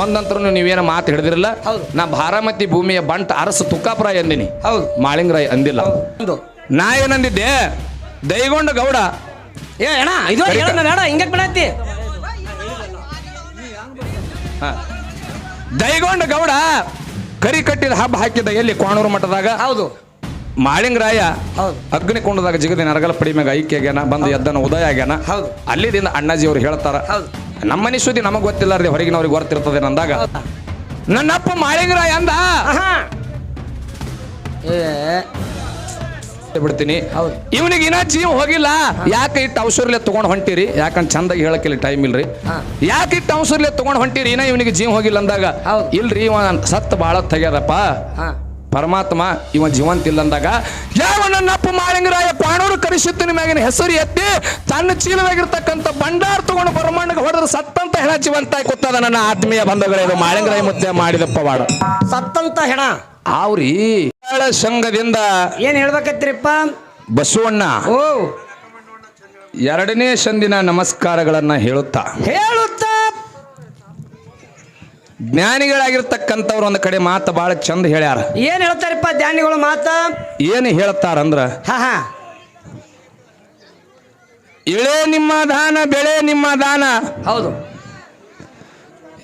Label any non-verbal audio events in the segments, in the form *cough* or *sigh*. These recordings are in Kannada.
ಒಂದಂತರೂ ನೀವೇನು ಮಾತು ಹಿಡಿದಿರಲ್ಲ? ಹೌದು. ನಾ ಭಾರಾಮತಿ ಭೂಮಿಯ ಬಂಟ್ ಅರಸು ತುಕ್ಕಾಪುರ ಎಂದಿನಿ. ಹೌದು. ಮಾಳಿಂಗರಾಯ್ ಅಂದಿಲ್ಲ. ನಾ ಏನಂದಿದ್ದೆ ದೈಗೊಂಡ ಗೌಡ. ಏ ಅಣ್ಣ ಇದು ಬಿಡತ್ತಿ? ಹ. ದೈಗೊಂಡ ಗೌಡ ಕರಿ ಕಟ್ಟಿದ ಹಬ್ಬ ಹಾಕಿದ ಎಲ್ಲಿ? ಕೋಣೂರು ಮಠದಾಗ? ಹೌದು. ಮಾಳಿಂಗರಾಯ ಹೌದು. ಅಗ್ನಿಕೊಂಡದಾಗ ಜಿಗದಿನ ಅರಗಲ ಪಡಿ ಮ್ಯಾಗ ಐಕ್ಯ ಆಗ್ಯಾನ ಬಂದು ಎದ್ದನ ಉದಯ ಆಗ್ಯಾನ. ಹೌದು. ಅಲ್ಲಿದಿಂದ ಅಣ್ಣಾಜಿ ಅವ್ರು ಹೇಳ್ತಾರ ಹೌದು. ನಮ್ಮ ಮನೆ ಸುದ್ದಿ ನಮಗ್ ಗೊತ್ತಿಲ್ಲಾರ್ದೆ ಹೊರಗಿನವ್ರಿಗೆ ಗೊತ್ತಿರ್ತದೆ ಅಂದಾಗ ನನ್ನಪ್ಪ ಮಾಡಿದ್ರ ಎಂದ ಬಿಡ್ತೀನಿ. ಹೌದು. ಇವನಿಗೆ ಇನ್ನ ಜೀವ ಹೋಗಿಲ್ಲ. ಯಾಕೆ ಇಟ್ಟು ಅವಸರ್ಲೆ ತಗೊಂಡ್ ಹೊಂಟಿರಿ? ಯಾಕಂದ್ ಚಂದಾಗಿ ಹೇಳಕ್ಕಿಲ್ಲ ಟೈಮ್ ಇಲ್ರಿ. ಯಾಕೆ ಇಟ್ಟು ಅವಸರ್ಲೆ ತಗೊಂಡ್ ಹೊಂಟಿರಿ? ಇನ್ನ ಇವನಿಗೆ ಜೀವ ಹೋಗಿಲ್ಲ ಅಂದಾಗ. ಇಲ್ರಿ ಇವ ಸತ್ ಬಾಳ ತೆಗ್ಯದಪ್ಪ ಹಾ. ಪರಮಾತ್ಮ ಇವ ಜೀವಂತ ಇಲ್ಲ ಅಂದಾಗ ಯಾವ ನನ್ನಪ್ಪ ಮಾಳಿಂಗರಾಯ ಪಾಣೂರು ಕರಿಸುತ್ತಿನ ಮ್ಯಾಗಿನ ಹೆಸರು ಎತ್ತಿ ತನ್ನ ಚೀಲದಾಗಿರ್ತಕ್ಕಂಥ ಬಂಡಾರ ತಗೊಂಡು ಬರಮಣ್ಣಗೆ ಹೊಡೆದ್ರೆ ಸತ್ತಂತ ಹೆಣ ಜೀವಂತ ಕೂತದ ನನ್ನ ಆತ್ಮೀಯ ಬಂಧುಗಳೇ ಇದು ಮಾಳಿಂಗರಾಯ ಮುದ್ದೆ ಮಾಡಿದಪ್ಪ ಪವಾಡ ಸತ್ತಂತ ಹೆಣ. ಅವ್ರಿ ಸಂಘದಿಂದ ಏನ್ ಹೇಳ್ಬೇಕತ್ರಿಪ್ಪ? ಬಸವಣ್ಣ. ಓ. ಎರಡನೇ ಸಂದಿನ ನಮಸ್ಕಾರಗಳನ್ನ ಹೇಳುತ್ತಾ. ಹೇಳುತ್ತ ಜ್ಞಾನಿಗಳಾಗಿರ್ತಕ್ಕಂಥವ್ರು ಒಂದು ಕಡೆ ಮಾತು ಬಹಳ ಚಂದ ಹೇಳ್ಯಾರ. ಏನ್ ಹೇಳ್ತಾರಪ್ಪ ಜ್ಞಾನಿಗಳು ಮಾತ? ಏನು ಹೇಳ್ತಾರಂದ್ರ ಹಾ ಹಾ. ಇಳೆ ನಿಮ್ಮ ದಾನ ಬೆಳೆ ನಿಮ್ಮ ದಾನ. ಹೌದು.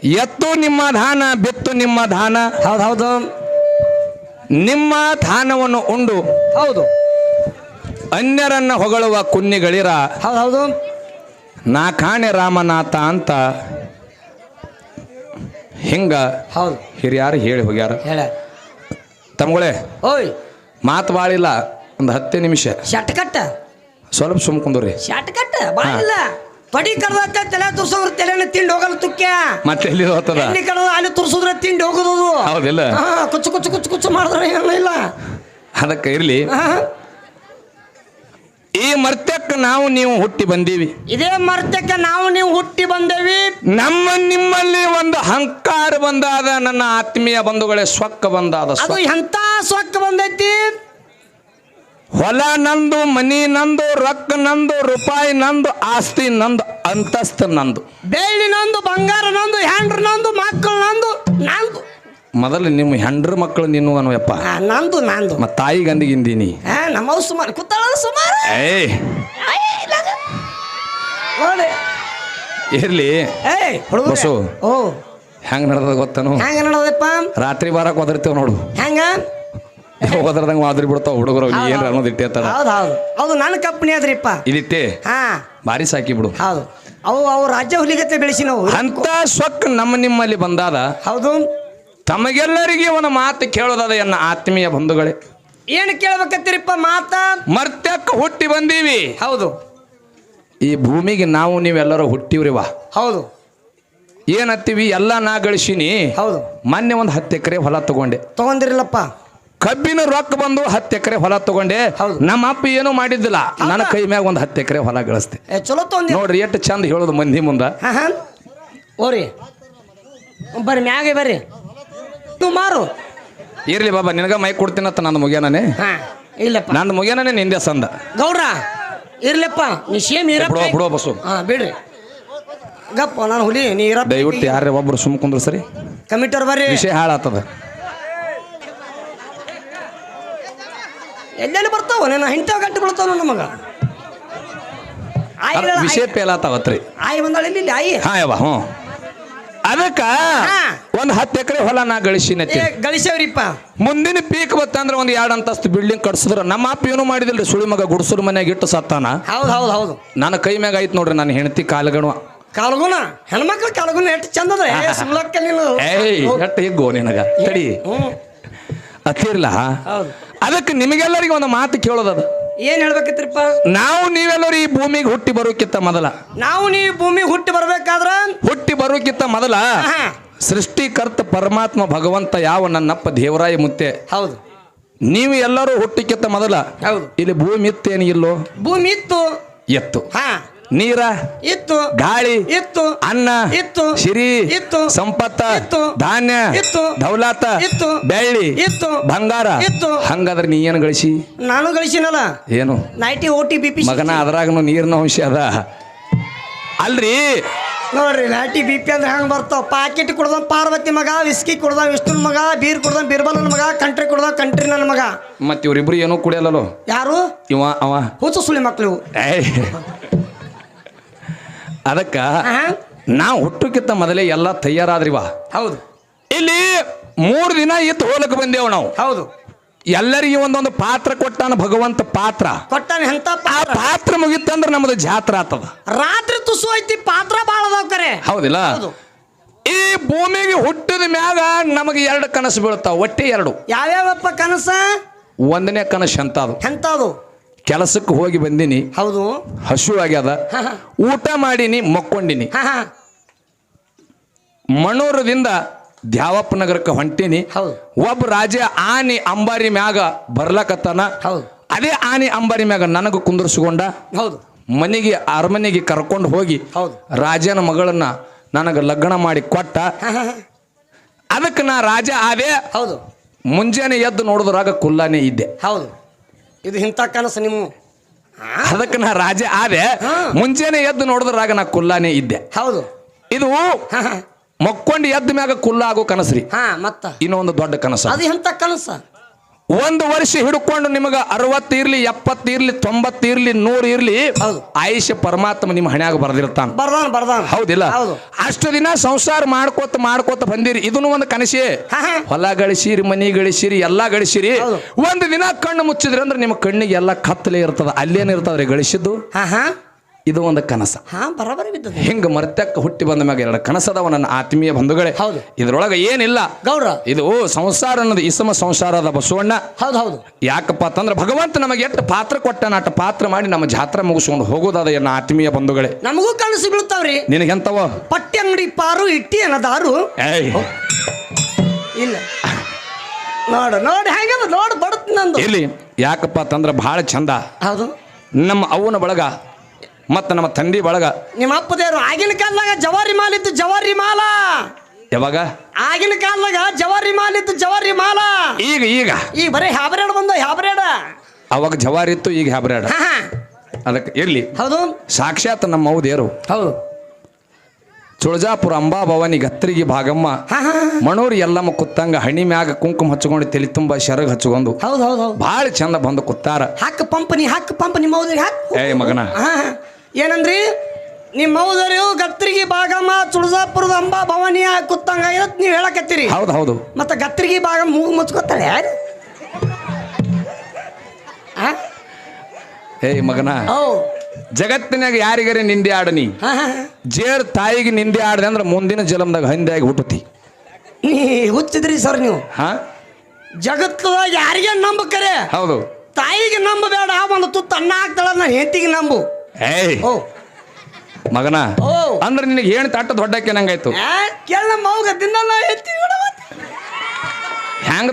ಎತ್ತು ನಿಮ್ಮ ದಾನ ಬೆತ್ತು ನಿಮ್ಮ ದಾನ ಹೌದು ಹೌದು. ನಿಮ್ಮ ದಾನವನ್ನು ಉಂಡು. ಹೌದು. ಅನ್ಯರನ್ನ ಹೊಗಳುವ ಕುನ್ನಿಗಳಿರ. ಹೌದು ಹೌದು. ನಾ ಕಾಣೆ ರಾಮನಾಥ ಅಂತ ಹಿಂಗ ಹೌದು. ಹಿರಿಯಾರು ಹೇಳಿ ಹೋಗ್ಯಾರ. ಹೇಳ. ತಮ್ಗಳೇ ಓಯ್. ಮಾತು ಬಾಳಿಲ್ಲ ಒಂದು ಹತ್ತೇ ನಿಮಿಷ. ಶಟ್ಕಟ್ಟ. ಸ್ವಲ್ಪ ಸುಮ್ ಕುಂದ್ರಿ. ಶಟ್ ಕಟ್ಟ ಬಾಳಿಲ್ಲ ಪಡಿ ಕಡ್ದ ತಲೆ ತುರ್ಸೋದ್ರ ತಲೆನ ತಿಂಡಿ ಹೋಗಲ್ಲ ತುಕ್ಯ ಮತ್ತೆ ಎಲ್ಲಿ ಹೋಗ್ತದ? ಎಣ್ಣೆ ಕಡ್ದ ಅಲ್ಲಿ ತುರ್ಸಿದ್ರೆ ತಿಂಡಿ ಹೋಗೋದು ಹೌದಿಲ್ಲ. ಹಾ ಕುಚ್ಚು ಕುಚ್ಚು ಕುಚ್ಚು ಕುಚ್ಚು ಮಾಡಿದ್ರೆ ಏನಿಲ್ಲ. ಅದಕ್ಕೆ ಇರ್ಲಿ. ಈ ಮರ್ತ್ಯಕ್ಕೆ ನಾವು ನೀವು ಹುಟ್ಟಿ ಬಂದೀವಿ. ಇದೇ ಮರ್ತ್ಯಕ್ಕೆ ನಾವು ನೀವು ಹುಟ್ಟಿ ಬಂದೇವಿ. ನಮ್ಮ ನಿಮ್ಮಲ್ಲಿ ಒಂದು ಅಹಂಕಾರ ಬಂದಾದ ನನ್ನ ಆತ್ಮೀಯ ಬಂಧುಗಳೇ ಸ್ವಕ್ಕ ಬಂದಾದ ಅದು ಎಂತ ಸ್ವಕ್ಕ ಬಂದೈತಿ? ಹೊಲ ನಂದು ಮನಿ ನಂದು ರೊಕ್ಕ ನಂದು ರೂಪಾಯಿ ನಂದು ಆಸ್ತಿ ನಂದು ಅಂತಸ್ತು ನಂದು. ಬೆಳ್ಳಿ ನಂದು ಬಂಗಾರ ನಂದು ಹ್ಯಾಂಡ್ರ ನಂದು ಮಕ್ಕಳು ನಂದು ನಂದು ಮೊದಲು ನಿಮ್ಮ ಹೆಂಡ್ರ ಮಕ್ಕಳು ನಿನ್ನು ಅನ್ನುವಪ್ಪ ಆ, ನಂದು ನಂದು. ಮತ್ತ ತಾಯಿ ಗಂದಿಗಿಂದೀನಿ ಆ, ನಮ್ಮವ್ ಸುಮಾರು ಕೂತಾಳ ಸುಮಾರು? ಏಯ್. ನೋಡಿ. ಇರ್ಲಿ. ಏಯ್ ಹುಡುಗ ಬಸ್ಸು. ಓ. ಹೆಂಗ್ ನಡೆದ ಗೊತ್ತನು? ಹೆಂಗ ನೋಡೋದಪ್ಪ ರಾತ್ರಿ ಬಾರಕ್ ಒದರ್ತೇವೆ ನೋಡು. ಹೆಂಗ? *laughs* ಒದರ್ದಂಗ ಮಾದ್ರಿ ಬಿಡ್ತಾವ ಹುಡುಗರು ಏನ್ರ ಅನ್ನೋದು ಇಟ್ಟೇತಾರ ಹೌದು ಹೌದು. ಹೌದು ನನ್ನ ಕಂಪ್ನಿ ಅದ್ರಿಪ್ಪ ಇದಿಟ್ಟೆ ಹಾ. ಬಾರಿ ಸಾಕಿ ಬಿಡು. ಹೌದು. ಅವು ಅವು ರಾಜ್ಯ ಹುಲಿಗತ್ತೆ ಬೆಳೆಸಿ ನಾವು. ಅಂತ ಸೊಕ್ಕ ನಮ್ಮ ನಿಮ್ಮಲ್ಲಿ ಬಂದಾದ. ಹೌದು. ತಮಗೆಲ್ಲರಿಗೆ ಒಂದು ಮಾತು ಕೇಳೋದದ ಎನ್ನ ಆತ್ಮೀಯ ಬಂಧುಗಳೇ. ಏನು ಕೇಳ್ಬೇಕತ್ತೀರಿಪ್ಪ ಮಾತ? ಮರ್ತ್ಯಕ್ಕ ಹುಟ್ಟಿ ಬಂದೀವಿ. ಹೌದು. ಈ ಭೂಮಿಗೆ ನಾವು ನೀವೆಲ್ಲರೂ ಹುಟ್ಟಿವ್ರಿವ ಹೌದು. ಏನತ್ತೀವಿ? ಎಲ್ಲ ನಾ ಗಳಿಸಿನಿ. ಹೌದು. ಮೊನ್ನೆ ಒಂದು ಹತ್ತು ಎಕರೆ ಹೊಲ ತಗೊಂಡೆ. ತಗೊಂಡಿರಲಪ್ಪ ಕಬ್ಬಿನ ರೊಕ್ಕ ಬಂದು ಹತ್ತು ಎಕರೆ ಹೊಲ ತಗೊಂಡೆ. ಹೌದು. ನಮ್ಮ ಅಪ್ಪ ಏನೂ ಮಾಡಿದ್ದಿಲ್ಲ. ನನ್ನ ಕೈ ಮ್ಯಾಗ ಒಂದು ಹತ್ತು ಎಕರೆ ಹೊಲ ಗಳಿಸ್ತೆ ಏ ಚಲೋ ತಗೊಂಡಿ ನೋಡ್ರಿ ಎಷ್ಟು ಚಂದ ಹೇಳೋದು ಮಂದಿ ಮುಂದೆ. ಹಾ ಹಾ. ಓರಿ ಬರ್ರಿ ಮ್ಯಾಗೆ ಬರ್ರಿ. ನೀವು ಮಾರು. ಇರ್ಲಿ ಬಾಬಾ ನಿನಗ ಮೈ ಕೊಡ್ತೀನತ್ತ ನನ್ನ ಮುಗಿಯನೇ ಹಾ ಇಲ್ಲಪ್ಪ. ನನ್ನ ಮುಗಿಯನೇ ನಿಂದೆ ಸಂದ. ಗೌಡ್ರ ಇರ್ಲಪ್ಪ ನೀ ಸೇಮ್ ಇರಪ್ಪ. ಬಿಡೋ ಬಸ್ಸು ಹಾ ಬಿಡ್ರಿ. ಗಪ್ಪ ನಾನು ಹುಲಿ ನೀ ಇರಪ್ಪ. ದಯವಿಟ್ಟು ಯಾರೇ ಒಬ್ರು ಸುಮ್ ಕುಂದ್ರ ಸರಿ? ಕಮಿಟರ್ ಬರ್ರಿ. ವಿಷಯ ಹಾಳಾತದ. ಎಲ್ಲೆಲ್ಲಿ ಬರ್ತಾವ? ನಾನು ಹಿಂತಾವ ಗಂಟೆ ಬೀಳ್ತಾವ ನಮಗ? ಆಯಿ ಅದ್ ಹೇಳ- ವಿಷಯ ಪೇಲಾತಾವತ್ರಿ. ಆಯ್ ಬಂದಾಳ ಇಲ್ಲಿ ಇಲ್ಲಿ ಆಯಿ. ಹಾ ಯವ್ವ ಹ್ಞೂ ಅದಕ್ಕ. ಒಂದ್ ಹತ್ತು ಎಕರೆ ಹೊಲ ನಾ ಗಳಿಸಿನ ಗಳಿಸವ್ರಿಪ್ಪ. ಮುಂದಿನ ಪೀಕ್ ಬತ್ತಂದ್ರೆ ಒಂದ್ ಎರಡ್ ಅಂತಸ್ತು ಬಿಲ್ಡಿಂಗ್ ಕಟ್ಸಿದ್ರ. ನಮ್ಮ ಅಪ್ಪ ಏನು ಮಾಡಿದಿಲ್ರಿ ಸುಳಿ ಮಗ ಗುಡ್ಸೂರ್ ಮನ್ಯಾಗ ಇಟ್ಟು ಸತ್ತಾನ. ಹೌದು ಹೌದು ಹೌದು. ನನ್ನ ಕೈ ಮ್ಯಾಗ ಆಯ್ತು ನೋಡ್ರಿ ನನ್ನ ಹೆಂಡತಿ ಕಾಲಗಣ ಕಾಲ್ಗುಣ ಹೆಣ್ಮಕ್ಳು ಕಾಲ್ಗುಣ ಎಷ್ಟು ನೀನು. ಎಟ್ಟ ಹಿಗ್ಗೋ ನಿನಗ. ತಡಿ. ಅತ್ತಿರ್ಲ? ಹೌದು. ಅದಕ್ಕೆ ನಿಮಗೆಲ್ಲರಿಗೆ ಒಂದು ಮಾತು ಕೇಳೋದದ. ಏನ್ ಹೇಳ್ಬೇಕಿತ್ರಿಪ್ಪ ನಾವು ನೀವೆಲ್ಲರೂ ಈ ಭೂಮಿಗೆ ಹುಟ್ಟಿ ಬರೋಕ್ಕಿಂತ ಮೊದಲ. ನಾವು ನೀವು ಭೂಮಿ ಹುಟ್ಟಿ ಬರ್ಬೇಕಾದ್ರ? ಹುಟ್ಟಿ ಬರೋಕ್ಕಿಂತ ಮೊದಲ ಸೃಷ್ಟಿಕರ್ತ ಪರಮಾತ್ಮ ಭಗವಂತ ಯಾವ ನನ್ನಪ್ಪ ದೇವರಾಯ ಮುತ್ತೆ? ಹೌದು. ನೀವು ಎಲ್ಲರೂ ಹುಟ್ಟಿಕ್ಕಿಂತ ಮೊದಲ. ಹೌದು. ಇಲ್ಲಿ ಭೂಮಿ ಇತ್ತೇನು ಇಲ್ಲೋ? ಭೂಮಿ ಇತ್ತು. ಎತ್ತು. ಹಾ. ನೀರ ಇತ್ತು ಗಾಳಿ ಇತ್ತು ಅನ್ನ ಇತ್ತು ಸಿರಿ ಇತ್ತು ಸಂಪತ್ತ ಇತ್ತು ಧಾನ್ಯ ಇತ್ತು ದೌಲಾತ ಇತ್ತು ಬೆಳ್ಳಿ ಇತ್ತು ಬಂಗಾರ. ಇತ್ತು. ಹಂಗಾದ್ರೆ ನೀ ಏನು ಗಳಿಸಿ? ನಾನು ಗಳಿಸಿನಲ್ಲ. ಏನು? ನೈಟಿ ಓಟಿ ಟಿ ಬಿ ಪಿ ಮಗನ ಅದ್ರಾಗನು ನೀರಿನ ಅಂಶ ಅದ. ಅಲ್ರಿ? ನೋಡ್ರಿ ನೈಟಿ ಬಿ ಪಿ ಅಂದ್ರೆ ಹಂಗೆ ಬರ್ತಾವ ಪಾಕೆಟ್ ಕುಡ್ದ ಪಾರ್ವತಿ ಮಗ ವಿಸ್ಕಿ ಕುಡ್ದ ವಿಷ್ಣುನ ಮಗ ಬೀರ್ ಕುಡ್ದ ಬಿರ್ಬಲನ ಮಗ ಕಂಟ್ರಿ ಕುಡ್ದ ಕಂಟ್ರಿ ನನ್ನ ಮಗ. ಮತ್ತೆ ಇವರಿಬ್ರು ಏನೂ ಕುಡಿಯಲ್ಲೋ ಯಾರು? ಇವ ಅವ. ಹುಚ್ಚು ಸುಳಿ ಮಕ್ಳು ಏಯ್. ಅದಕ್ಕ. ನಾವು ಹುಟ್ಟಕ್ಕಿಂತ ಮೊದಲೇ ಎಲ್ಲ ತಯಾರಾದ್ರಿವ. ಹೌದು. ಇಲ್ಲಿ ಮೂರು ದಿನ ಇತ್ತು ಹೋಲಕ್ಕೆ ಬಂದೇವು ನಾವು. ಹೌದು. ಎಲ್ಲರಿಗೆ ಒಂದೊಂದು ಪಾತ್ರ ಕೊಟ್ಟಾನ ಭಗವಂತ ಪಾತ್ರ. ಕೊಟ್ಟಾನ ಎಂತ ಆ ಪಾತ್ರ? ಮುಗಿತಂದ್ರ ನಮ್ದು ಜಾತ್ರೆ ಆತದ. ರಾತ್ರಿ ತುಸು ಐತಿ ಪಾತ್ರ ಬಾಳ ಅದಾವ್ ಕರೆ. ಹೌದಿಲ್ಲ? ಹೌದು. ಈ ಭೂಮಿಗೆ ಹುಟ್ಟಿದ ಮ್ಯಾಗ ನಮಗೆ ಎರಡು ಕನಸು ಬೀಳ್ತಾವ ಒಟ್ಟೆ ಎರಡು. ಯಾವ್ಯಾವಪ್ಪ ಕನಸ? ಒಂದನೇ ಕನಸು ಎಂತ ಅದು ಎಂತದು? ಕೆಲಸಕ್ಕೆ ಹೋಗಿ ಬಂದಿನಿ. ಹೌದು. ಹಸು ಆಗ್ಯದ ಊಟ ಮಾಡೀನಿ ಮಕ್ಕೊಂಡಿನಿ. ಮಣೂರದಿಂದ ದ್ಯಾವಪ್ಪ ನಗರಕ್ಕೆ ಹೊಂಟೀನಿ. ಹೌದು. ಒಬ್ಬ ರಾಜ ಆನೆ ಅಂಬಾರಿ ಮ್ಯಾಗ ಬರ್ಲಕತ್ತಾನ. ಹೌದು. ಅದೇ ಆನೆ ಅಂಬಾರಿ ಮ್ಯಾಗ ನನಗೆ ಕುಂದರ್ಸ್ಕೊಂಡ. ಹೌದು. ಮನೆಗೆ ಅರಮನೆಗೆ ಕರ್ಕೊಂಡು ಹೋಗಿ ಹೌದು. ರಾಜನ ಮಗಳನ್ನ ನನಗೆ ಲಗ್ನ ಮಾಡಿ ಕೊಟ್ಟ. ಅದಕ್ಕೆ ನಾ ರಾಜ ಆದೆ. ಹೌದು. ಮುಂಜಾನೆ ಎದ್ದು ನೋಡಿದ್ರಾಗ ಕುಲ್ಲಾನೇ ಇದ್ದೆ. ಹೌದು. ಇದು ಇಂಥ ಕನಸು ನಿಮ್ಮ? ಅದಕ್ಕೆ ನಾ ರಾಜ ಆದೆ. ಮುಂಚೆನೆ ಮುಂಜಾನೆ ಎದ್ದು ನೋಡಿದ್ರಾಗ ನಾ ಕುಲ್ಲಾನೇ ಇದ್ದೆ. ಹೌದು. ಇದು ಮಕ್ಕೊಂಡು ಎದ್ದ ಮ್ಯಾಗ ಕುಲ್ಲ ಆಗೋ ಕನಸ್ರಿ ಹಾ ಮತ್ತ. ಇನ್ನೊಂದು ದೊಡ್ಡ ಕನಸು ಅದು. ಎಂತ ಕನಸ. ಒಂದು ವರ್ಷ ಹಿಡ್ಕೊಂಡು ನಿಮಗೆ ಅರವತ್ತು ಇರ್ಲಿ ಎಪ್ಪತ್ತು ಇರ್ಲಿ ತೊಂಬತ್ತು ಇರ್ಲಿ ನೂರು ಇರ್ಲಿ. ಆಯುಷ್ಯ ಪರಮಾತ್ಮ ನಿಮ್ಮ ಹಣ್ಯಾಗ ಬರ್ದಿರ್ತಾನ. ಬರ್ದಾನ ಬರ್ದಾನ. ಹೌದಿಲ್ಲ? ಹೌದು. ಅಷ್ಟು ದಿನ ಸಂಸಾರ ಮಾಡ್ಕೋತ ಮಾಡ್ಕೋತ ಬಂದಿರಿ. ಇದನ್ನು ಒಂದು ಕನಸೇ ಹೊಲ ಗಳಿಸಿರಿ ಮನಿ ಗಳಿಸಿರಿ ಎಲ್ಲಾ ಗಳಿಸಿರಿ. ಒಂದು ದಿನ ಕಣ್ಣು ಮುಚ್ಚಿದ್ರಿ ಅಂದ್ರೆ ನಿಮ್ಮ ಕಣ್ಣಿಗೆ ಎಲ್ಲ ಕತ್ತಲೆ ಇರ್ತದ. ಅಲ್ಲೇನಿರ್ತದ್ರಿ ಗಳಿಸಿದ್ದು? ಇದು ಒಂದು ಕನಸ. ಹಾ ಬರಬರಿ ಬಿದ್ದದ ಹಿಂಗ ಮರ್ತಕ್ಕ ಹುಟ್ಟಿ ಬಂದ ಮ್ಯಾಗ ಎರಡು ಕನಸದವ ನನ್ನ ಆತ್ಮೀಯ ಬಂಧುಗಳೇ. ಹೌದು. ಇದ್ರೊಳಗೆ ಏನಿಲ್ಲ. ಗೌರ. ಇದು ಸಂಸಾರ ಅನ್ನೋದು ಇಸಮ ಸಂಸಾರದ ಬಸವಣ್ಣ. ಹೌದು ಹೌದು. ಯಾಕಪ್ಪ ಅಂತಂದ್ರೆ ಭಗವಂತ ನಮಗೆ ಎಷ್ಟು ಪಾತ್ರ ಕೊಟ್ಟನ ಅಟ್ಟ ಪಾತ್ರ ಮಾಡಿ ನಮ್ಮ ಜಾತ್ರೆ ಮುಗಿಸ್ಕೊಂಡು ಹೋಗೋದಾದ ಎನ್ನ ಆತ್ಮೀಯ ಬಂಧುಗಳೇ. ನಮಗೂ ಕನಸು ಬೀಳ್ತಾವ್ರಿ. ನಿನಗೆಂತವ ಪಟ್ಟಿ ಅಂಗಡಿ ಪಾರು ಇಟ್ಟಿ ಅನ್ನದಾರು ಏಯ್. ಇಲ್ಲ. ನೋಡು ನೋಡಿ ಹೆಂಗ ನೋಡು ಬಡತ್ ನಂದು. ಇಲ್ಲಿ ಯಾಕಪ್ಪ ಅಂತಂದ್ರೆ ಬಹಳ ಚಂದ. ಹೌದು. ನಮ್ಮ ಅವನ ಬಳಗ ಮತ್ತು ನಮ್ಮ ತಂದೆ ಬಳಗ. ನಿಮ್ಮ ಅಪ್ಪ ದೇವರು ಆಗಿನ ಕಾಲದಾಗ ಜವಾರಿ ಮಾಲ್ ಇತ್ತು ಜವಾರಿ ಮಾಲ. ಯಾವಾಗ? ಆಗಿನ ಕಾಲದಾಗ ಜವಾರಿ ಮಾಲ್ ಇತ್ತು ಜವಾರಿ ಮಾಲ. ಈಗ ಈಗ. ಈಗ ಬರೀ ಹ್ಯಾಬ್ರೇಡ್ ಬಂದು ಹ್ಯಾಬ್ರೇಡ್. ಅವಾಗ ಜವಾರಿ ಇತ್ತು ಈಗ ಹ್ಯಾಬ್ರಾಡ. ಅದಕ್ಕೆ ಇರ್ಲಿ. ಹೌದು. ಸಾಕ್ಷಾತ್ ನಮ್ಮ ದೇವರು. ಹೌದು. ಚುಳಜಾಪುರ ಅಂಬಾ ಭವಾನಿ ಗತ್ತರಿಗೆ ಭಾಗಮ್ಮ. ಮಣೂರ್ ಎಲ್ಲಮ್ಮ ಕುತ್ತಂಗ ಹಣಿ ಮ್ಯಾಗ ಕುಂಕುಮ ಹಚ್ಕೊಂಡು ತಲೆ ತುಂಬ ಶರಗ್ ಹಚ್ಕೊಂಡು. ಹೌದು ಹೌದು ಭಾಳ ಚಂದ ಬಂದು ಕುತ್ತಾರ. ಹಾಕ ಪಂಪ್ ನೀ ಹಾಕ ಪಂಪ್ ನಿಮ್ಮ ಏ ಮಗನ. ಏನಂದ್ರಿ? ನಿಮ್ಮ ಮೌದರು ಗತ್ರಿಗೆ ಭಾಗಮ್ಮ ತುಳಜಾಪುರದ ಅಂಬಾ ಭವನಿಯ ಕುತ್ತಂಗ ಇವತ್ತು ನೀವು ಹೇಳಕತ್ತೀರಿ. ಹೌದು ಹೌದು. ಮತ್ತೆ ಗತ್ರಿಗೆ ಭಾಗ ಮೂಗು ಮುಚ್ಕೋತಾಳೆ ಯಾರು? ಏಯ್ ಮಗನ. ಓ ಜಗತ್ತಿನಾಗ ಯಾರಿಗರೆ ನಿಂದೆ ಆಡನಿ? ಹಾ ಹಾ ಜೇರ್ ತಾಯಿಗೆ ನಿಂದೆ ಆಡದೆ ಅಂದ್ರೆ ಮುಂದಿನ ಜಲಮದಾಗ ಹಂದಿಯಾಗಿ ಹುಟ್ಟತಿ. ನೀ ಹುಚ್ಚಿದ್ರಿ ಸರ್ ನೀವು. ಹಾ? ಜಗತ್ತದಾಗ ಯಾರಿಗೆ ನಂಬಕರೆ? ಹೌದು. ತಾಯಿಗೆ ನಂಬಬೇಡ ಒಂದು ತುತ್ತ ಅನ್ನ ಹಾಕ್ತಾಳ ನಾ ಹೆಂಡತಿಗೆ ನಂಬು. ಏಯ್. ಓ. ಮಗನ ಓ. ಅಂದ್ರೆ ನಿನಗೆ ಏನು ತಾಟ ದೊಡ್ಡಕ್ಕೆ ನಂಗಾಯ್ತು ಹೆಂಗ ಕೇಳ ಮೌಗ ದಿನ ನಾ ಎತ್ತಿ ಹ್ಯಾಂಗ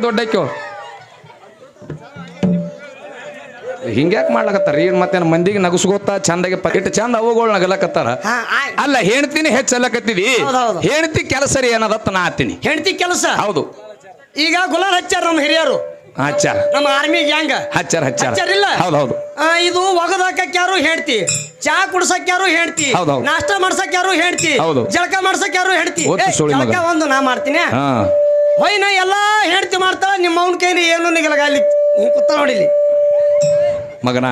ಹಿಂಗ್ಯಾಕೆ ಮಾಡ್ಲಕತ್ತಾರ? ಏನ್ ಮತ್ತೆ ಮಂದಿಗೆ ನಗಸ್ಕೋತಾ ಚಂದಾಗಿ ಪಕೆಟ್ ಚಂದ ಅವುಗಳು ನಗಲಕತ್ತಾರ? ಅಲ್ಲ ಹೆಣ್ತಿನಿ ಹೆಚ್ಚಲ್ಲಕತ್ತಿದಿ ಹೆಣ್ತಿ ಕೆಲಸ ರೀ ಏನದತ್ತ ನಾ ಆತೀನಿ. ಹೆಂಡತಿ ಕೆಲಸ? ಹೌದು. ಈಗ ಗುಲಾಲ್ ಹಚ್ಚಾರ ನಮ್ಮ ಹಿರಿಯರು. ಹಚ್ಚಾರ ನಮ್ಮ ಆರ್ಮಿ ಗ್ಯಾಂಗ್ ಹಚ್ಚಾರ ಹಚ್ಚಾರ. ಇಲ್ಲ? ಹೌದು ಹೌದು ಇದು ಒಗದ್ ಹಾಕಕ್ ಯಾರು ಹೇಳ್ತಿ ಚಾ ಕುಡ್ಸಕ್ ಯಾರು ಹೇಳ್ತಿ. ನಾಷ್ಟ ಮಾಡ್ಸಕ್ ಯಾರು ಹೇಳ್ತಿ ಹೌದು. ಜಳಕ ಮಾಡ್ಸಕ್ ಯಾರು ಹೇಳ್ತಿ. ಜಳಕ ಒಂದು ನಾ ಮಾಡ್ತೀನಿ. ಹಾ. ಹೊಯ್ ನಾ ಎಲ್ಲಾ ಹೇಳ್ತಿ ಮಾಡ್ತಾ ನಿಮ್ಮ ಅವನ ಕೈ ಏನು ನಿಗಲಗ ಅಲ್ಲಿ? ಕುತ್ತ ನೋಡಿಲಿ ಮಗನ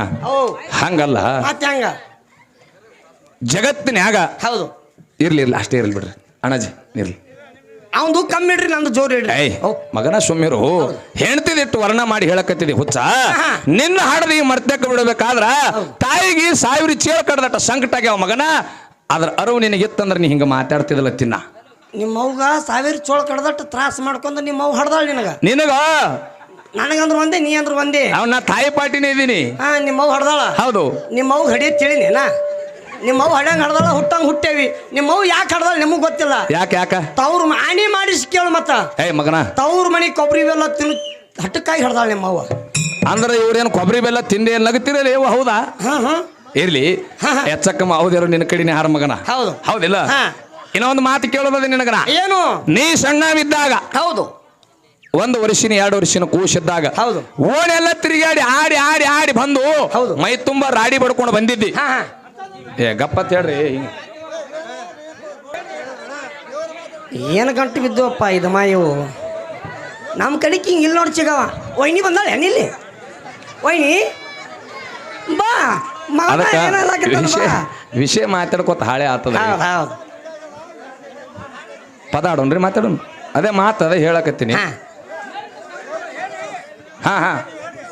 ಹಂಗಲ್ಲ. ಮತ್ತೆ ಹಂಗ? ಜಗತ್ತಿನ್ಯಾಗ ಹೌದು. ಇರ್ಲಿ ಇರ್ಲಿ ಅಷ್ಟೇ ಇರ್ಲಿ ಬಿಡ್ರಿ. ಅಣ್ಣಾಜಿ ಇರ್ಲಿ. ಅವಂದು ಕಮ್ಮಿ ಇಡ್ರಿ ನಂದು ಜೋರ್ ಇಡ್ರಿ. ಏಯ್ ಮಗನ ಸುಮ್ಮಿರು ಹೇಳ್ತಿದಿಟ್ಟು ವರ್ಣ ಮಾಡಿ ಹೇಳಕತ್ತಿದಿ ಹುಚ್ಚ. ನಿನ್ನ ಹಾಡದ ಈ ಮರ್ತಕ್ಕ ಬಿಡಬೇಕಾದ್ರ ತಾಯಿಗೆ ಸಾವಿರ ಚೇಳ ಕಡ್ದಟ ಸಂಕಟ ಆಗ್ಯಾವ ಮಗನ. ಅದ್ರ ಅರಿವು ನಿನಗಿತ್ತಂದ್ರೆ ನೀ ಹಿಂಗ ಮಾತಾಡ್ತಿದಿಲ್ಲ ತಿನ್ನ. ನಿಮ್ಮ ಅವ್ಗ ಸಾವಿರ ಚೋಳ ಕಡ್ದಟ್ಟು ತ್ರಾಸ ಮಾಡ್ಕೊಂಡು ನಿಮ್ಮ ಅವ್ ಹಡ್ದಾಳ ನಿನಗ? ನಿನಗ? ನನಗಂದ್ರೆ ಒಂದೇ ನೀ ಅಂದ್ರೆ ಒಂದೇ ನಾ ತಾಯಿ ಪಾಟಿನೇ ಇದ್ದೀನಿ. ಹಾ ನಿಮ್ಮ ಅವ್ ಹಡ್ದಾಳ? ಹೌದು. ನಿಮ್ಮ ಅವ್ ಹೇಳಿನಿ ತಿಳಿನೇನಾ ನಿಮ್ಮ ಹಡಂಗ್ ಹಡ್ದಾಳ ಹುಟ್ಟಂಗ್ ಹುಟ್ಟೇವಿ. ನಿಮ್ಮವ್ ಯಾಕೆ ಹಡ್ದಾಳ ನಿಮಗ್ ಗೊತ್ತಿಲ್ಲ. ಯಾಕೆ ಯಾಕ? ತವ್ರ ಮಾಣಿ ಮಾಡಿಸಿ ಕೇಳು ಮತ್ತ. ಏಯ್ ಮಗನ. ತವ್ರ ಮನಿ ಕೊಬ್ಬರಿ ಬೆಲ್ಲ ತಿನ್ನು ಹಟ್ಟಕ್ಕಾಗಿ ಹಡ್ದಾಳ ನಿಮ್ಮವ್ವ. ಅಂದ್ರೆ ಇವ್ರೇನು ಕೊಬ್ಬರಿ ಬೆಲ್ಲ ತಿಂದೆ ಏನ್ ನಗತಿರಲ್ಲ ಇವ ಹೌದಾ? ಹಾ ಹಾ. ಇರ್ಲಿ. ಎಚ್ಚಕ್ಕಮ್ಮ ಹೌದಿರೋ ನಿನ್ನ ಕಡಿನೇ ಹಾರ ಮಗನ. ಹೌದು. ಹೌದಿಲ್ಲ. ಇನ್ನೊಂದು ಮಾತು ಕೇಳೋದ ನಿನಗನ ಏನು? ನೀ ಸಣ್ಣವಿದ್ದಾಗ. ಹೌದು. ಒಂದು ವರ್ಷಿನ ಎರಡು ವರ್ಷಿನ ಕೂಸಿದ್ದಾಗ. ಹೌದು. ಓಣೆಲ್ಲ ತಿರುಗಾಡಿ ಆಡಿ ಆಡಿ ಆಡಿ ಬಂದು ಹೌದು. ಮೈ ತುಂಬಾ ರಾಡಿ ಬಡ್ಕೊಂಡು ಬಂದಿದ್ದಿ. ಏ ಗಪ್ಪತ್ ಹೇಳ್ರಿ. ಹಿಂಗ್. ಏನು ಗಂಟು ಬಿದ್ದುವಪ್ಪ ಇದು ಮಾಯವು ನಮ್ಮ ಕಡೆಗೆ ಹಿಂಗೆ ಇಲ್ಲಿ ನೋಡಿ ಚಿಗವ ವೈನಿ ಬಂದಾಳೆ ಏನಿಲ್ಲಿ ವೈನಿ? ಬಾ ಮಗ ಅದಕ್ಕ ಏನಾಗತ್ತ ವಿಷಯ ವಿಷಯ ಮಾತಾಡ್ಕೋತ ಹಾಳೆ ಆತದ ಹೌದು ಹೌದು. ಪದ ಆಡೋಣ್ರಿ ಮಾತಾಡೋಣ ಅದೇ ಮಾತು ಅದೇ ಹೇಳಕತ್ತೀನಿ. ಹಾಂ. ಹಾ ಹಾ.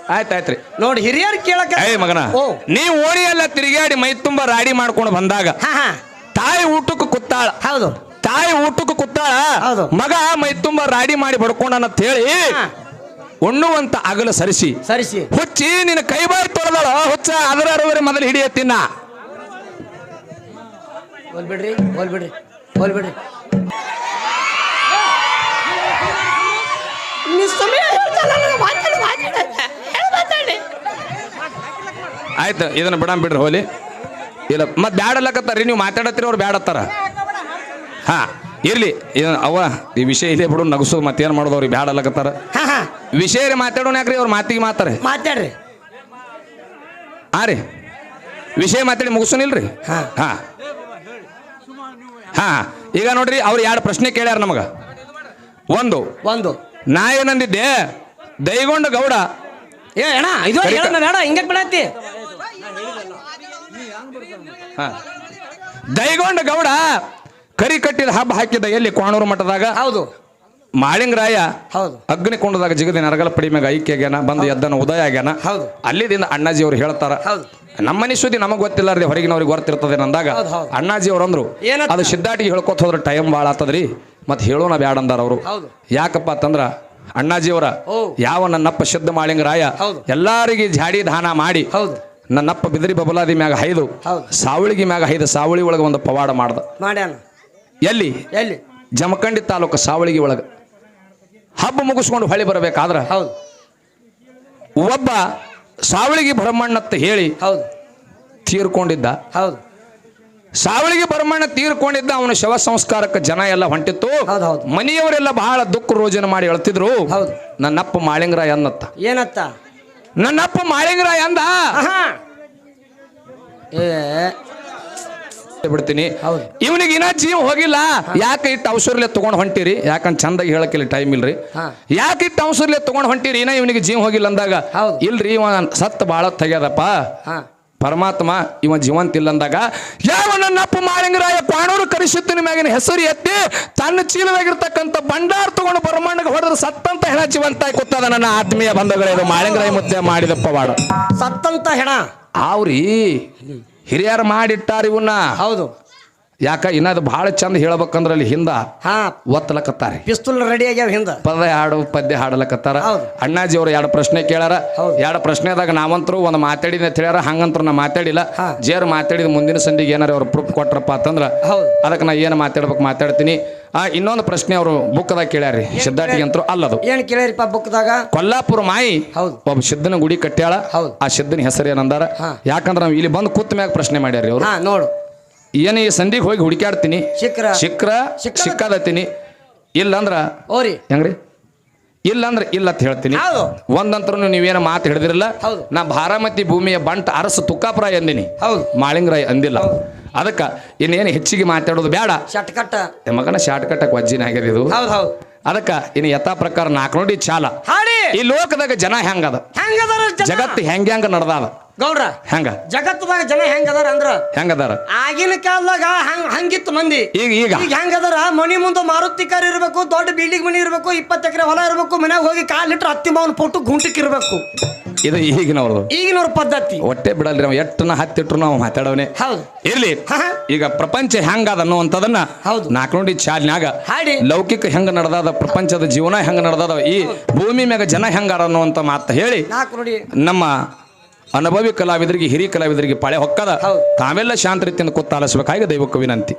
ಆಯ್ತು ರೀ ನೋಡಿ ಹಿರಿಯರು ಕೇಳಕ ಏಯ್ ಮಗನ ಓ. ನೀವು ಎಲ್ಲ ತಿರುಗಾಡಿ ಮೈ ತುಂಬ ರಾಡಿ ಮಾಡ್ಕೊಂಡು ಬಂದಾಗ ಹಾ ಹಾಂ. ತಾಯಿ ಊಟಕ್ಕೆ ಕುತ್ತಾಳ. ಹೌದು. ತಾಯಿ ಊಟಕ್ಕೆ ಕುತ್ತಾಳ. ಹೌದು. ಮಗ ಮೈ ತುಂಬ ರಾಡಿ ಮಾಡಿ ಬಡ್ಕೊಂಡಂತ ಹೇಳಿ ಹಾಂ. ಉಣ್ಣುವಂತ ಅಗಲ ಸರಿಸಿ. ಸರಿಸಿ. ಹುಚ್ಚಿ ನಿನ್ನ ಕೈ ಬಾಯಿ ತೊಳೆದಳ ಹುಚ್ಚ ಅದರ ಅರವರೆ ಮೊದಲು ಹಿಡಿಯತ್ತಿನ ಹೋಲ್ಬಿಡ್ರಿ ಹೋಲ್ಬಿಡ್ರಿ ಹೋಲ್ಬಿಡ್ರಿ. ನೀ ಸಮಯ ಹೇಳ್ತಾನ ನನಗೆ ಮಾತಾಡು ಮಾತಾಡು ಹೇಳು ಮಾತಾಡಿ ಆಯ್ತು ಇದನ್ನ ಬಿಡಂ ಬಿಡ್ರಿ ಹೋಲಿ. ಇಲ್ಲ ಮತ್ತೆ ಬ್ಯಾಡಲ್ಲಕತ್ತಾರ ನೀವು ಮಾತಾಡತ್ತೀರಿ ಅವ್ರು ಬ್ಯಾಡತ್ತಾರ ಹಾ ಇರ್ಲಿ ಅವ ಈ ವಿಷಯ ಇದೆ ಬಿಡು ನಗಸೋದು ಮತ್ತೇನು ಮಾಡೋದು ಅವ್ರಿಗೆ ಬ್ಯಾಡಲ್ಲಕತ್ತಾರ ಹಾಂ ಹಾಂ. ವಿಷಯ ರೀ ಮಾತಾಡೋಣ ಯಾಕ್ರಿ ಅವ್ರ ಮಾತಿಗೆ ಮಾತಾರೆ ಮಾತಾಡ್ರಿ. ಹಾ ರೀ. ವಿಷಯ ಮಾತಾಡಿ ಮುಗಿಸೋನಿಲ್ರಿ ಹಾ. ಹಾ. ಹಾ ಈಗ ನೋಡ್ರಿ ಅವ್ರು ಎರಡು ಪ್ರಶ್ನೆ ಕೇಳ್ಯಾರ ನಮಗ? ಒಂದು. ಒಂದು. ನಾ ಏನಂದಿದ್ದೆ? ದೈಗೊಂಡ ಗೌಡ. ಏ ಅಣ್ಣ ಇದು ಬೇಡ ಹಿಂಗೆ ಬಿಡತ್ತಿ ಹಾ. ದೈಗೊಂಡ ಗೌಡ ಕರಿ ಕಟ್ಟಿದ ಹಬ್ಬ ಹಾಕಿದ ಎಲ್ಲಿ ಕೋಣೂರು ಮಠದಾಗ ಹೌದು ಮಾಳಿಂಗರಾಯ ಹೌದು ಅಗ್ನಿಕೊಂಡದಾಗ ಜಿಗದಿ ನರಗಲ ಪಡಿ ಮ್ಯಾಗ ಐಕ್ಯ ಆಗ್ಯಾನ ಬಂದು ಎದ್ದನ ಉದಯ ಆಗ್ಯಾನ ಹೌದು. ಅಲ್ಲಿದಿಂದ ಅಣ್ಣಾಜಿ ಅವ್ರು ಹೇಳ್ತಾರ ಹೌದು. ನಮ್ಮ ಮನೆ ಸುದ್ದಿ ನಮಗೆ ಗೊತ್ತಿಲ್ಲಾರ್ದೆ ಹೊರಗಿನವ್ರಿಗೆ ಗೊತ್ತಿರ್ತದೆ ಅಂದಾಗ. ಅಣ್ಣಾಜಿ ಅವ್ರು ಅಂದ್ರು ಅದು ಸಿದ್ದಾಟಿಗೆ ಹೇಳ್ಕೊತ ಹೋದ್ರೆ ಟೈಮ್ ಭಾಳ ಆತದ್ರಿ ಮತ್ತೆ ಹೇಳೋಣ ಬ್ಯಾಡ ಅಂದಾರ ಅವರು. ಯಾಕಪ್ಪ ಅಂತಂದ್ರ ಅಣ್ಣಾಜಿ ಅವರ ಯಾವ ನನ್ನಪ್ಪ ಸಿದ್ಧ ಮಾಳಿಂಗರಾಯ. ಎಲ್ಲಾರಿಗೆ ಜಾಡಿ ದಾನ ಮಾಡಿ ಹೌದು ನನ್ನಪ್ಪ ಬಿದಿರಿ ಬಬಲಾದಿ ಮ್ಯಾಗ ಹೈದು ಹೌದು. ಸಾವಳಿಗೆ ಮ್ಯಾಗ ಹೈದು ಸಾವಳಿ ಒಳಗೆ ಒಂದು ಪವಾಡ ಮಾಡ್ದ. ಮಾಡ್ಯಾನ. ಎಲ್ಲಿ? ಎಲ್ಲಿ? ಜಮಖಂಡಿ ತಾಲೂಕು ಸಾವಳಿಗೆ ಒಳಗೆ. ಹಬ್ಬ ಮುಗಿಸ್ಕೊಂಡು ಹೊಳಿ ಬರಬೇಕಾದ್ರ? ಹೌದು. ಒಬ್ಬ ಸಾವಳಿಗೆ ಬ್ರಹ್ಮಣ್ಣತ್ತ ಹೇಳಿ ಹೌದು. ತೀರ್ಕೊಂಡಿದ್ದ. ಹೌದು. ಸಾವಳಿಗೆ ಬ್ರಹ್ಮಣ್ಣ ತೀರ್ಕೊಂಡಿದ್ದ ಅವನ ಶವ ಸಂಸ್ಕಾರಕ್ಕೆ ಜನ ಎಲ್ಲ ಹೊಂಟಿತ್ತು. ಮನೆಯವರೆಲ್ಲ ಬಹಳ ದುಃಖ ರೋಜನ ಮಾಡಿ ಹೇಳ್ತಿದ್ರು ಹೌದು. ನನ್ನಪ್ಪ ಮಾಳಿಂಗರಾಯ ಅನ್ನತ್ತ. ಏನತ್ತ? ನನ್ನಪ್ಪ ಮಾಡಿಂಗ್ರ ಎಂದ ಬಿಡ್ತೀನಿ. ಇವನಿಗೆ ಇನ್ನ ಜೀವ ಹೋಗಿಲ್ಲ. ಯಾಕೆ ಇಟ್ಟು ಔಷರ್ಲೆ ತಗೊಂಡ್ ಹೊಂಟಿರಿ? ಯಾಕಂದ್ ಚಂದಾಗಿ ಹೇಳಕ್ಕಿಲ್ಲ ಟೈಮ್ ಇಲ್ರಿ. ಯಾಕೆ ಇಟ್ಟು ಔಷರ್ಲೆ ತಗೊಂಡ್ ಹೊಂಟಿರಿ? ಇನ್ನ ಇವನಿಗೆ ಜೀವ ಹೋಗಿಲ್ಲ ಅಂದಾಗ. ಇಲ್ರಿ ಇವ ಸತ್ ಬಾಳ ತೆಗ್ಯದಪ್ಪ. ಹಾ. ಪರಮಾತ್ಮ ಇವ ಜೀವಂತ ಇಲ್ಲ ಅಂದಾಗ ಯಾವ ನನ್ನಪ್ಪ ಮಾರಿಂಗರಾಯ ಪಾಣೂರು ಕರಿಸುತ್ತಿನ ಮ್ಯಾಗಿನ ಹೆಸರು ಎತ್ತಿ ತನ್ನ ಚೀಲದಾಗಿರ್ತಕ್ಕಂಥ ಭಂಡಾರ ತಗೊಂಡು ಬ್ರಹ್ಮಾಂಡಕ್ಕೆ ಹೊಡೆದ್ರೆ ಸತ್ತಂತ ಹೆಣ ಜೀವಂತ ಕೂತದ ನನ್ನ ಆತ್ಮೀಯ ಬಂಧುಗಳೇ ಇದು ಮಾಳಿಂಗರಾಯ ಮುದ್ದೆ ಮಾಡಿದಪ್ಪ ಪವಾಡ ಸತ್ತಂತ ಹೆಣ. ಅವ್ರಿ ಹಿರಿಯರು ಮಾಡಿಟ್ಟಾರ ಇವನ್ನ. ಹೌದು. ಯಾಕ ಇನ್ನದು ಬಹಳ ಚಂದ ಹೇಳ್ಬೇಕಂದ್ರ ಅಲ್ಲಿ ಹಿಂದ ಹಾ. ಒತ್ತಲಕತ್ತಾರೆ. ಪಿಸ್ತೂಲ್ ರೆಡಿ ಆಗ್ಯಾವ ಹಿಂದ. ಪದ ಹಾಡು ಪದ್ಯ ಹಾಡಲಕತ್ತಾರ. ಅಣ್ಣಾಜಿ ಅವ್ರು ಎರಡು ಪ್ರಶ್ನೆ ಕೇಳಾರ. ಎರಡು ಪ್ರಶ್ನೆದಾಗ ನಾವಂತರೂ ಒಂದು ಮಾತಾಡಿದ ಅಂತ ಹೇಳ್ಯಾರ ಹಂಗಂತರೂ ನಾ ಮಾತಾಡಿಲ್ಲ. ಜೇರ್ ಮಾತಾಡಿದ ಮುಂದಿನ ಸಂದಿಗೆ ಏನಾರ ಅವ್ರು ಪ್ರೂಫ್ ಕೊಟ್ರಪ್ಪ ಅಂತಂದ್ರ ಅದಕ್ಕೆ ನಾ ಏನು ಮಾತಾಡ್ಬೇಕು ಮಾತಾಡ್ತೀನಿ. ಆ ಇನ್ನೊಂದು ಪ್ರಶ್ನೆ ಅವರು ಬುಕ್ದಾಗ ಕೇಳ್ಯಾರಿ. ಸಿದ್ಧಾಟಿಗೆ ಅಲ್ಲ ಅಲ್ಲದು. ಏನ್ ಕೇಳಿರಿಪ್ಪ ಬುಕ್ದಾಗ ಕೊಲ್ಲಾಪುರ ಮಾಯಿ ಹೌದು. ಒಬ್ಬ ಸಿದ್ಧನ ಗುಡಿ ಕಟ್ಟ್ಯಾಳ. ಆ ಸಿದ್ಧನ ಹೆಸರು ಏನಂದಾರ ಯಾಕಂದ್ರೆ ನಾವು ಇಲ್ಲಿ ಬಂದು ಕೂತ್ ಮ್ಯಾಗ ಪ್ರಶ್ನೆ ಮಾಡ್ಯಾರಿ ಅವರು. ಹಾ ನೋಡು. ಏನು ಈ ಸಂಧಿಗೆ ಹೋಗಿ ಹುಡುಕಾಡ್ತೀನಿ ಶಿಕ್ರ. ಸಿಕ್ರ ಸಿಕ್ಕದ- ಸಿಕ್ಕದತ್ತೀನಿ ಇಲ್ಲಂದ್ರ ಓರಿ ಹೆಂಗ್ರಿ? ಇಲ್ಲ ಅಂದ್ರೆ ಇಲ್ಲ ಅಂತ ಹೇಳ್ತೀನಿ. ಹೌದು. ಒಂದಂತರೂ ನೀವೇನ ಮಾತು ಹಿಡಿದಿರಲ್ಲ. ಹೌದು. ನಾ ಭಾರಾಮತಿ ಭೂಮಿಯ ಬಂಟ ಅರಸು ತುಕ್ಕಾಪುರ ಎಂದಿನಿ ಹೌದು. ಮಾಳಿಂಗರಾಯ್ ಅಂದಿಲ್ಲ. ಅದಕ್ಕ ಇನ್ನೇನು ಹೆಚ್ಚಿಗೆ ಮಾತಾಡೋದು ಬೇಡ. ಶಟ್ಕಟ್ಟ ಏ ಮಗನ ಶಾರ್ಟ್ ಕಟ್ಟಕ್ ವಜ್ಜಿನ ಆಗ್ಯದ ಇದು. ಹೌದು ಹೌದು. ಅದಕ್ಕ ಇನ್ನು ಯಥಾ ಪ್ರಕಾರ ನಾಲ್ಕು ನೋಡಿ ಚಾಲ. ಹಾಡಿ. ಈ ಲೋಕದಾಗ ಜನ ಹೆಂಗದ? ಹೆಂಗದಾರ ಜನ? ಜಗತ್ತು ಹೆಂಗ್ಯಾಂಗ ಹೆಂಗ ನಡ್ದಾದ? ಗೌಡ್ರ ಹೆಂಗ? ಜಗತ್ತದಾಗ ಜನ ಹೆಂಗದಾರ ಅಂದ್ರ? ಹೆಂಗದಾರ? ಆಗಿನ ಕಾಲದಾಗ ಹಂಗ್ ಹಂಗಿತ್ತು ಮಂದಿ. ಈಗ ಈಗ? ಈಗ ಹೆಂಗದಾರ? ಮನಿ ಮುಂದೆ ಮಾರುತಿ ಕಾರ್ ಇರಬೇಕು ದೊಡ್ಡ ಬಿಲ್ಡಿಂಗ್ ಮನಿ ಇರಬೇಕು ಇಪ್ಪತ್ತು ಎಕರೆ ಹೊಲ ಇರಬೇಕು ಮನ್ಯಾಗ ಹೋಗಿ ಕಾಲಿಟ್ರೆ ಹತ್ತಿ ಮಾವನ್ ಪೊಟ್ಟು ಗುಂಟಕ್ ಇರ್ಬೇಕು. ಇದು ಈಗಿನವ್ರದು. ಈಗಿನವ್ರ ಪದ್ಧತಿ. ಹೊಟ್ಟೆ ಬಿಡಲ್ರಿ ನಾವು ಎಟ್ಟನ ಹತ್ತಿಟ್ರು ನಾವು ಮಾತಾಡವನೆ. ಹೌದು. ಇರ್ಲಿ. ಈಗ ಪ್ರಪಂಚ ಹೆಂಗದ ಅನ್ನುವಂಥದನ್ನ ಹೌದು. ನಾಲ್ಕು ನೋಡಿ ಚಾಲ್ನ್ಯಾಗ ಹಾಡಿ. ಲೌಕಿಕ ಹೆಂಗ ನಡೆದಾದ ಪ್ರಪಂಚದ ಜೀವನ ಹೆಂಗ ನಡೆದಾದ ಈ ಭೂಮಿ ಮ್ಯಾಗ ಜನ ಹೆಂಗಾರ ಅನ್ನುವಂಥ ಮಾತು ಹೇಳಿ ನಾಕ್ ನೋಡಿ ನಮ್ಮ ಅನುಭವಿ ಕಲಾವಿದರಿಗೆ ಹಿರಿಯ ಕಲಾವಿದರಿಗೆ ಪಾಳೆ ಹೊಕ್ಕದ. ತಾವೆಲ್ಲ ಶಾಂತ ರೀತಿಯಿಂದ ಕೂತ್ ಆಲಿಸಬೇಕಾಗಿ ದೈವಕ್ಕೆ ವಿನಂತಿ